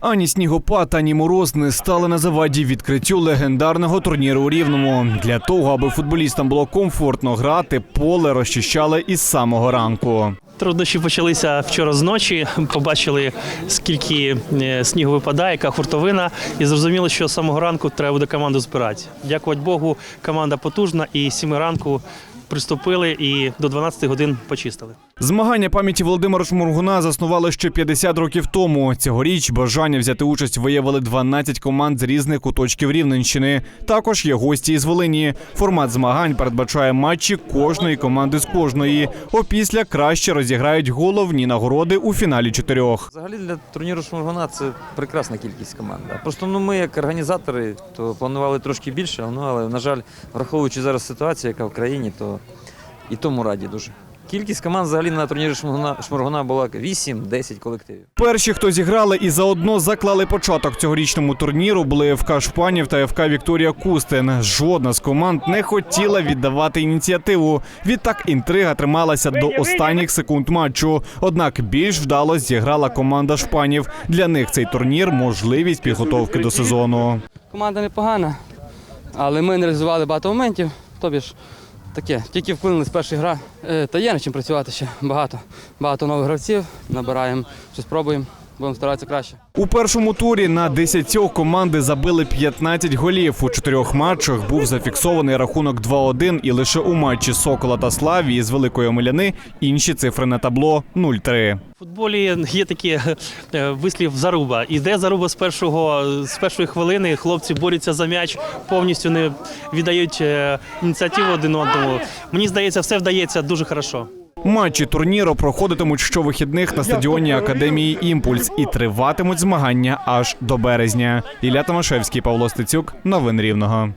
Ані снігопад, ані мороз не стали на заваді відкриттю легендарного турніру у Рівному. Для того, аби футболістам було комфортно грати, поле розчищали із самого ранку. Труднощі почалися вчора з ночі. Побачили, скільки е, снігу випадає, яка хуртовина, і зрозуміли, що з самого ранку треба буде команду збирати. Дякувати Богу, команда потужна, і 7 ранку приступили і до 12 годин почистили. Змагання пам'яті Володимира Шмургуна заснували ще 50 років тому. Цьогоріч бажання взяти участь виявили 12 команд з різних куточків Рівненщини. Також є гості із Волині. Формат змагань передбачає матчі кожної команди з кожної. Опісля краще розіграють головні нагороди у фіналі чотирьох. Взагалі для турніру Шмургуна це прекрасна кількість команд. Просто ну, ми, як організатори, то планували трошки більше, ну, але, на жаль, враховуючи зараз ситуацію, яка в країні, то і тому раді дуже. Кількість команд взагалі на турнірі Шмургуна, Шмургуна була 8-10 колективів. Перші, хто зіграли і заодно заклали початок цьогорічному турніру, були ФК Шпанів та ФК Вікторія Кустин. Жодна з команд не хотіла віддавати ініціативу. Відтак інтрига трималася до останніх секунд матчу. Однак більш вдало зіграла команда Шпанів. Для них цей турнір можливість підготовки до сезону. Команда непогана, але ми не реалізували багато моментів. Тобі ж таке, тільки вплинули перша гра. Е, Та є над чим працювати ще багато. Багато нових гравців, набираємо, щось пробуємо, будемо старатися краще. У першому турі на 10 команди забили 15 голів. У чотирьох матчах був зафіксований рахунок 2-1 і лише у матчі Сокола та Славії з Великої Омеляни інші цифри на табло 0-3. В футболі є такий е, вислів заруба. Іде заруба з першого з першої хвилини. Хлопці борються за м'яч, повністю не віддають е, ініціативу один одному. Мені здається, все вдається дуже хорошо. Матчі турніру проходитимуть щовихідних на стадіоні Академії Імпульс і триватимуть змагання аж до березня. Ілля Томашевський, Павло Стецюк, новин Рівного.